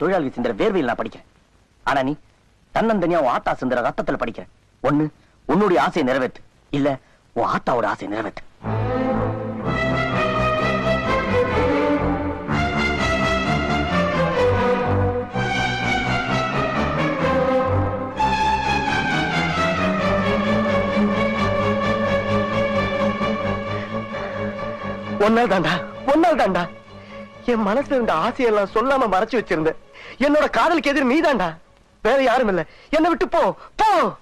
தொழிலாளி சிந்தர வேர்வையில் நான் படிக்கிறேன். ஆனா நீ தன்னந்தனியா உன் ஆத்தா சிந்திர ரத்தத்துல படிக்கிறேன் ஒண்ணு உன்னுடைய ஆசையை நிறைவேற்று. இல்ல உன் ஆத்தாவோட ஆசையை நிறைவேற்று. ஒன்னால் தாண்டா ஒன்னால் தாண்டா என் மனசுல இருந்த ஆசையெல்லாம் சொல்லாம மறைச்சு வச்சிருந்தேன். என்னோட காதலுக்கு எதிர் நீதான்டா. வேற யாரும் இல்ல. என்னை விட்டு போ. போ.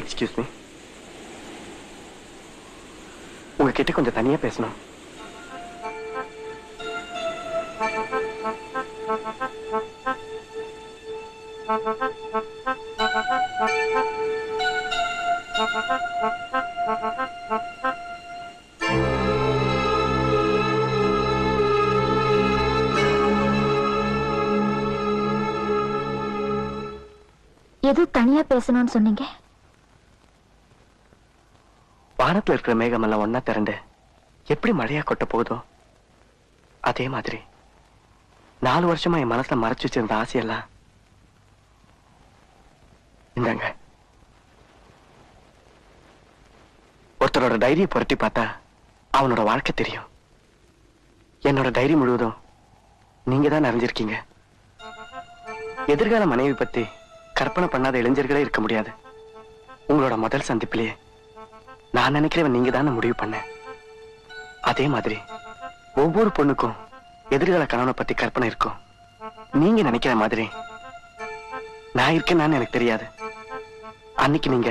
எக்ஸ்கியூஸ் மீ உங்ககிட்ட கொஞ்சம் தனியா பேசணும். எது தனியா பேசணும்னு சொன்னீங்க? வானத்துல இருக்கிற மேகம் எல்லாம் ஒன்னா திரண்டு எப்படி மழையா கொட்ட போகுதோ? அதே மாதிரி நாலு வருஷமா என் மனசுல மறைச்சு வச்சிருந்த ஆசையெல்லாம் இந்தாங்க. ஒருத்தரோட டைரியை புரட்டி பார்த்தா அவனோட வாழ்க்கை தெரியும். என்னோட டைரி முழுவதும் நீங்க தான் நிறைஞ்சிருக்கீங்க. எதிர்கால மனைவி பத்தி கற்பனை பண்ணாத இளைஞர்களே இருக்க முடியாது. உங்களோட முதல் சந்திப்பிலேயே நான் நினைக்கிறவன் நீங்க தான் முடிவு பண்ண. அதே மாதிரி ஒவ்வொரு பொண்ணுக்கும் எதிர்கால கணவனை பத்தி கற்பனை இருக்கும். நீங்க நினைக்கிற மாதிரி நான் இருக்கேன்னு எனக்கு தெரியாது. அன்னைக்கு நீங்க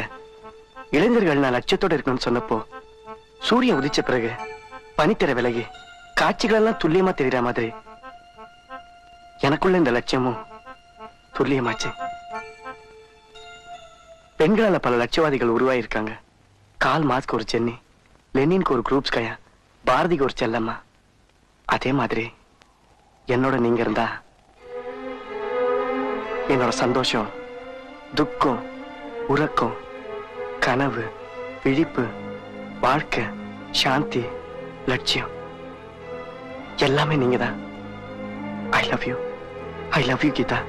இளைஞர்கள் நான் லட்சத்தோட இருக்கணும்னு சொன்னப்போ சூரியன் உதிச்ச பிறகு பனித்திர விலகி காட்சிகள் எல்லாம் துல்லியமா தெரியற மாதிரி எனக்குள்ள இந்த லட்சியமும் துல்லியமாச்சு. பெண்களால பல லட்சியவாதிகள் உருவாயிருக்காங்க கால் மாஸ்க்கு ஒரு சென்னி லெனின்க்கு ஒரு குரூப்ஸ் கயா பாரதிக்கு ஒரு செல்லம்மா. அதே மாதிரி என்னோட நீங்க இருந்தா என்னோட சந்தோஷம் துக்கம் உறக்கம் கனவு விழிப்பு வாழ்க்கை சாந்தி லட்சியம் எல்லாமே நீங்க தான் I love you I love you Geetha.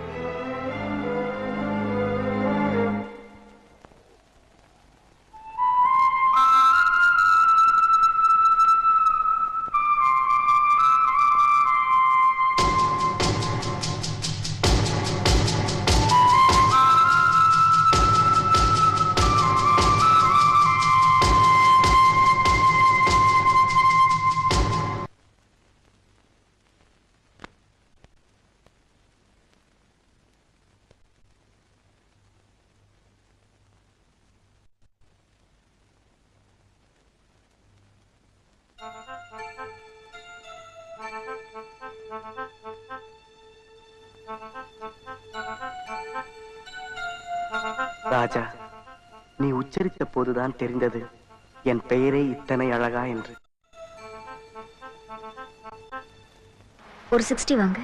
Raja நீ உச்சரித்த போதுதான் தெரிந்தது. என் பெயரே இத்தனை அழகா என்று. ஒரு சிக்ஸ்டி வாங்க.